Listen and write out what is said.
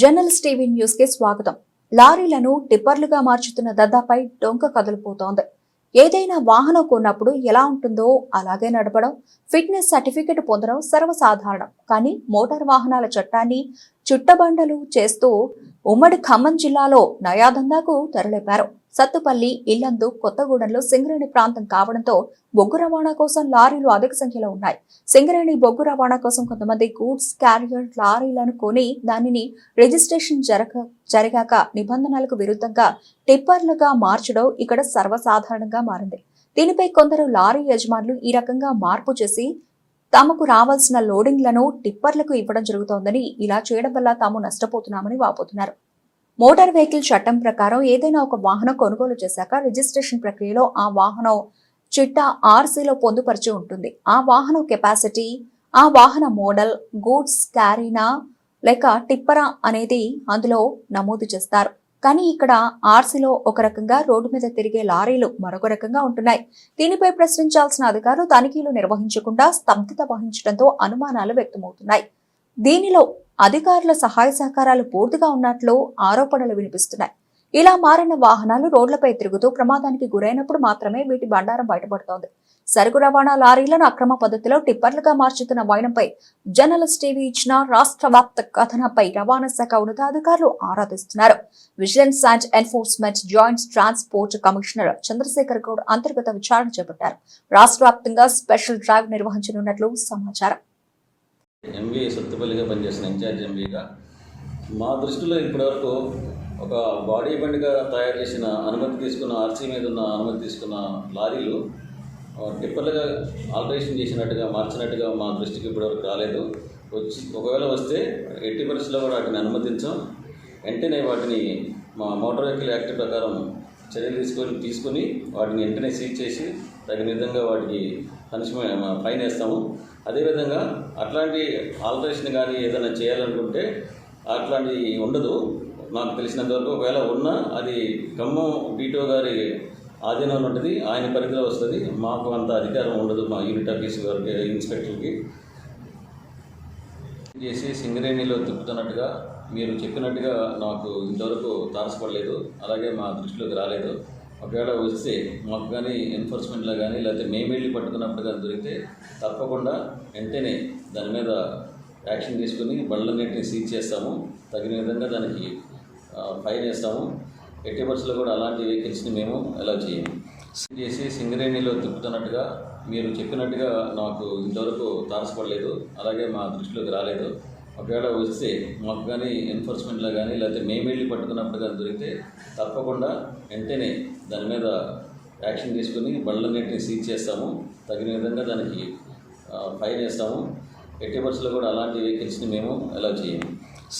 Journalist TV న్యూస్కి స్వాగతం. లారీలను టిప్పర్లుగా మార్చుతున్న దద్దాపై డొంక కదిలిపోతోంది. ఏదైనా వాహనం కొన్నప్పుడు ఎలా ఉంటుందో అలాగే నడపడం ఫిట్నెస్ సర్టిఫికెట్ పొందడం సర్వసాధారణం. కానీ మోటార్ వాహనాల చట్టాన్ని చుట్టబండలు చేస్తూ ఉమ్మడి ఖమ్మం జిల్లాలో నయాదందాకు తెరలేపారు. సత్తుపల్లి ఇల్లందు కొత్తగూడెంలో సింగరేణి ప్రాంతం కావడంతో బొగ్గు రవాణా కోసం లారీలు అధిక సంఖ్యలో ఉన్నాయి. సింగరేణి బొగ్గు రవాణా కోసం కొంతమంది గూడ్స్ క్యారియర్ లారీలను కొని దానిని రిజిస్ట్రేషన్ జరగ జరిగాక నిబంధనలకు విరుద్ధంగా టిప్పర్లుగా మార్చడం ఇక్కడ సర్వసాధారణంగా మారింది. దీనిపై కొందరు లారీ యజమానులు ఈ రకంగా మార్పు చేసి తమకు రావాల్సిన లోడింగ్లను టిప్పర్లకు ఇవ్వడం జరుగుతోందని ఇలా చేయడం వల్ల తాము నష్టపోతున్నామని వాపోతున్నారు. మోటార్ వెహికల్ చట్టం ప్రకారం ఏదైనా ఒక వాహనం కొనుగోలు చేశాక రిజిస్ట్రేషన్ ప్రక్రియలో ఆ వాహనం చిట్టా ఆర్సీలో పొందుపరిచి ఉంటుంది. ఆ వాహనం కెపాసిటీ ఆ వాహన మోడల్ గూడ్స్ క్యారీనా లేక టిప్పరా అనేది అందులో నమోదు చేస్తారు. కానీ ఇక్కడ ఆర్సీలో ఒక రకంగా రోడ్డు మీద తిరిగే లారీలు మరొక రకంగా ఉంటున్నాయి. దీనిపై ప్రశ్నించాల్సిన అధికారులు తనిఖీలు నిర్వహించకుండా స్తబ్దత వహించడంతో అనుమానాలు వ్యక్తమవుతున్నాయి. దీనిలో అధికారుల సహాయ సహకారాలు పూర్తిగా ఉన్నట్లు ఆరోపణలు వినిపిస్తున్నాయి. ఇలా మారిన వాహనాలు రోడ్లపై తిరుగుతూ ప్రమాదానికి గురైనప్పుడు మాత్రమే వీటి బండారం బయటపడుతోంది. సరుకు రవాణా లారీలను అక్రమ పద్ధతిలో టిప్పర్లుగా మార్చుతున్న వైనంపై జర్నలిస్ట్ టీవీ ఇచ్చిన రాష్ట్ర వ్యాప్త కథనపై రవాణా శాఖ ఉన్నతాధికారులు ఆరాధిస్తున్నారు vigilance and enforcement joint transport commissioner Chandrasekhar Goud అంతర్గత విచారణ చేపట్టారు. రాష్ట్ర వ్యాప్తంగా స్పెషల్ డ్రైవ్ నిర్వహించనున్నట్లు సమాచారం. ఎంబీఏ సొత్తుపల్లిగా పనిచేసిన ఇన్ఛార్జ్ ఎంబీగా మా దృష్టిలో ఇప్పటివరకు ఒక బాడీ బండిగా తయారు చేసిన అనుమతి తీసుకున్న ఆర్సీ మీద ఉన్న అనుమతి తీసుకున్న లారీలు టిప్పర్లుగా ఆల్టరేషన్ చేసినట్టుగా మార్చినట్టుగా మా దృష్టికి ఇప్పటివరకు రాలేదు. వచ్చి ఒకవేళ వస్తే ఎట్టి పరిస్థితుల్లో కూడా వాటిని అనుమతించాం. వెంటనే వాటిని మా మోటార్ వెహికల్ యాక్ట్ ప్రకారం చర్యలు తీసుకొని తీసుకొని వాటిని వెంటనే సీజ్ చేసి తగిన విధంగా వాటికి పనిష్మెంట్ ఫైన్ వేస్తాము. అదేవిధంగా అట్లాంటి ఆల్టరేషన్ కానీ ఏదైనా చేయాలనుకుంటే అట్లాంటి ఉండదు. నాకు తెలిసినంతవరకు ఒకవేళ ఉన్నా అది ఖమ్మం డీటో గారి ఆధీనంలో ఉంటుంది ఆయన పరిధిలో వస్తుంది. మాకు అంత అధికారం ఉండదు మా యూనిట్ ఆఫీస్ గారికి ఇన్స్పెక్టర్కి చేసి సింగరేణిలో తిప్పుతున్నట్టుగా మీరు చెప్పినట్టుగా నాకు ఇంతవరకు తారసపడలేదు అలాగే మా దృష్టిలోకి రాలేదు. ఒకవేళ వస్తే మాకు కానీ ఎన్ఫోర్స్మెంట్లో కానీ లేకపోతే మేము వెళ్ళి పట్టుకున్నప్పుడు కానీ దొరికితే తప్పకుండా వెంటనే దాని మీద యాక్షన్ తీసుకుని బండ్లన్నింటినీ సీజ్ చేస్తాము. తగిన విధంగా దానికి ఆ, ఫైన్ వేస్తాము. ఎట్టి బస్సులో కూడా అలాంటి వెహికల్స్ని మేము అలౌ చేయము. సీజ్ చేసి సింగరేణిలో తిప్పుతున్నట్టుగా మీరు చెప్పినట్టుగా నాకు ఇంతవరకు తారసపడలేదు అలాగే మా దృష్టిలోకి రాలేదు. ఒకవేళ వస్తే మాకు కానీ ఎన్ఫోర్స్మెంట్లో కానీ లేకపోతే మేము వెళ్ళి పట్టుకున్నప్పుడు కానీ దొరికితే తప్పకుండా వెంటనే దాని మీద యాక్షన్ తీసుకుని బండ్లన్నింటినీ సీజ్ చేస్తాము. తగిన విధంగా దానికి ఫైన్ వేస్తాము. ఎట్టి బస్సులో కూడా అలాంటి వెహికల్స్ని మేము అలౌ చేయము.